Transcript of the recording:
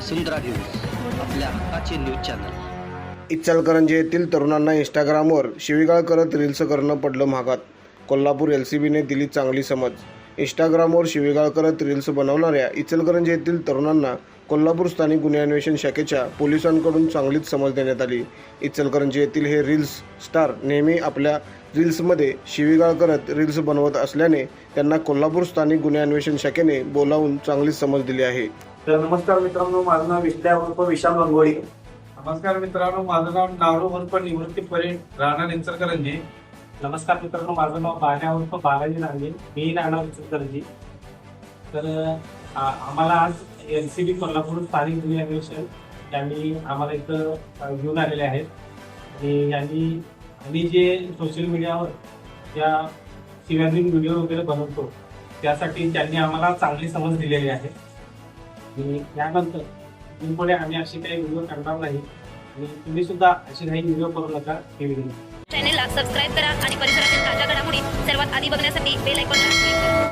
वसुंधरा news आपल्या हक्काचे news channel. Ichalkaranji येथील तरुणांना इंस्टाग्रामवर शिवीगाळ करत रील्स करणं पडलं महागात. कोल्हापूर एल सी बीने दिली चांगली समज. इंस्टाग्रामवर शिवीगाळ करत रील्स बनवणाऱ्या इचलकरंजी येथील तरुणांना कोल्हापूर स्थानिक गुन्हे अन्वेषण शाखेच्या पोलिसांकडून चांगलीच समज देण्यात आली. इचलकरंजी येथील हे रील्स स्टार नेहमी आपल्या रील्समध्ये शिवीगाळ करत रील्स बनवत असल्याने त्यांना कोल्हापूर स्थानिक गुन्हे अन्वेषण शाखेने बोलावून चांगलीच समज दिली आहे. तर नमस्कार मित्रांनो माझं नाव उर्फ विशाल गंगोळी. नमस्कार मित्रांनो माझं नाव नावडू उर्फ निवृत्ती परेड राहणार इंचलकरंजी नमस्कार मित्रांनो माझं नाव बाल्या उर्फ बालाजी नांगे मी राहणार इचलकरंजी तर आम्हाला आज एल सी बी कोल्हापूर स्थानिक गुन्हे अन्वेषण यांनी आम्हाला इथं घेऊन आलेले आहेत. आणि यांनी आम्ही जे सोशल मीडियावर या शिव्याधीन व्हिडिओ वगैरे बनवतो त्यासाठी त्यांनी आम्हाला चांगली समज दिलेली आहे. आणि यानंतर पुढे आम्ही असे काही व्हिडिओ करणार नाही. आणि तुम्ही सुद्धा असे काही व्हिडिओ करू नका हे व्हिडिओ चॅनेलला सबस्क्राईब करा आणि परिसरातील ताज्या घडामोडी सर्वात आधी बघण्यासाठी बेल आयकॉनला क्लिक करा.